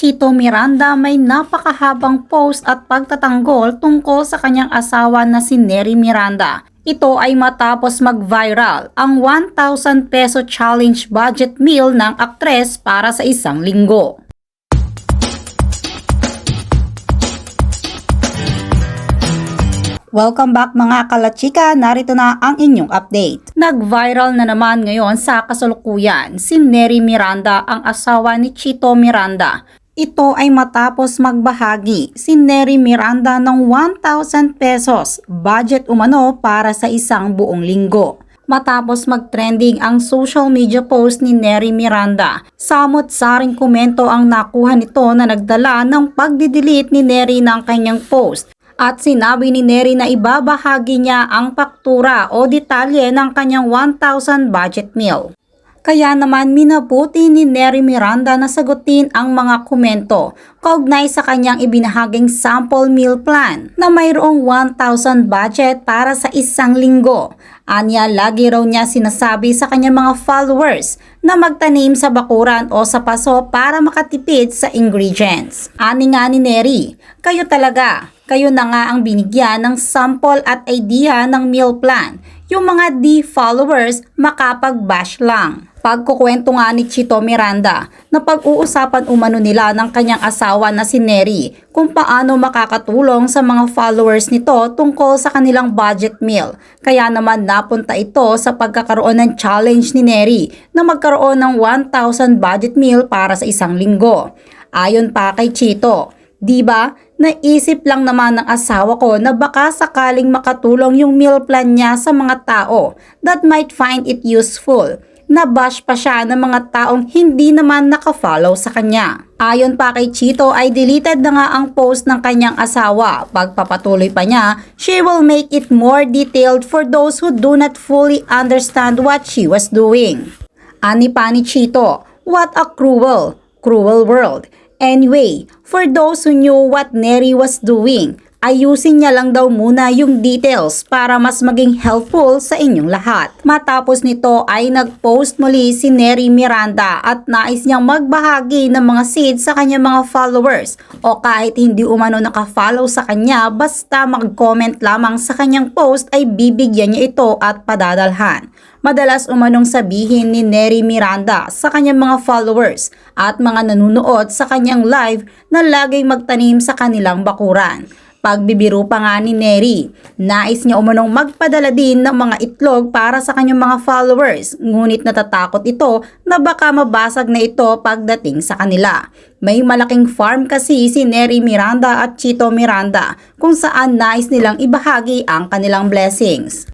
Chito Miranda may napakahabang post at pagtatanggol tungkol sa kanyang asawa na si Neri Miranda. Ito ay matapos mag-viral ang 1,000 peso challenge budget meal ng aktres para sa isang linggo. Welcome back mga kalachika, narito na ang inyong update. Nag-viral na naman ngayon sa kasalukuyan si Neri Miranda ang asawa ni Chito Miranda. Ito ay matapos magbahagi si Neri Miranda ng 1,000 pesos budget umano para sa isang buong linggo. Matapos mag-trending ang social media post ni Neri Miranda, samot-saring komento ang nakuha nito na nagdala ng pagdidelete ni Neri ng kanyang post at sinabi ni Neri na ibabahagi niya ang paktura o detalye ng kanyang 1,000 budget meal. Kaya naman minabuti ni Neri Miranda na sagutin ang mga komento kaugnay sa kanyang ibinahaging sample meal plan na mayroong 1,000 budget para sa isang linggo. Anya lagi raw niya sinasabi sa kanyang mga followers na magtanim sa bakuran o sa paso para makatipid sa ingredients. Ani nga ni Neri, kayo talaga, kayo na nga ang binigyan ng sample at idea ng meal plan. Yung mga D-followers makapag-bash lang. Pagkukwento nga ni Chito Miranda na pag-uusapan umano nila ng kanyang asawa na si Neri kung paano makakatulong sa mga followers nito tungkol sa kanilang budget meal. Kaya naman napunta ito sa pagkakaroon ng challenge ni Neri na magkaroon ng 1,000 budget meal para sa isang linggo. Ayon pa kay Chito, Di ba? Naisip lang naman ng asawa ko na baka sakaling makatulong yung meal plan niya sa mga tao that might find it useful. Nabash pa siya ng mga taong hindi naman nakafollow sa kanya. Ayon pa kay Chito ay deleted na nga ang post ng kanyang asawa. Pagpapatuloy pa niya, she will make it more detailed for those who do not fully understand what she was doing. Ani pa ni Chito, what a cruel, cruel world. Anyway, for those who knew what Neri was doing, ayusin niya lang daw muna yung details para mas maging helpful sa inyong lahat. Matapos nito ay nag-post muli si Neri Miranda at nais niyang magbahagi ng mga seeds sa kanyang mga followers o kahit hindi umano nakafollow sa kanya basta mag-comment lamang sa kanyang post ay bibigyan niya ito at padadalhan. Madalas umanong sabihin ni Neri Miranda sa kanyang mga followers at mga nanunood sa kanyang live na laging magtanim sa kanilang bakuran. Pagbibiro pa nga ni Neri, nais niya umanong magpadala din ng mga itlog para sa kanyang mga followers, ngunit natatakot ito na baka mabasag na ito pagdating sa kanila. May malaking farm kasi si Neri Miranda at Chito Miranda kung saan nais nilang ibahagi ang kanilang blessings.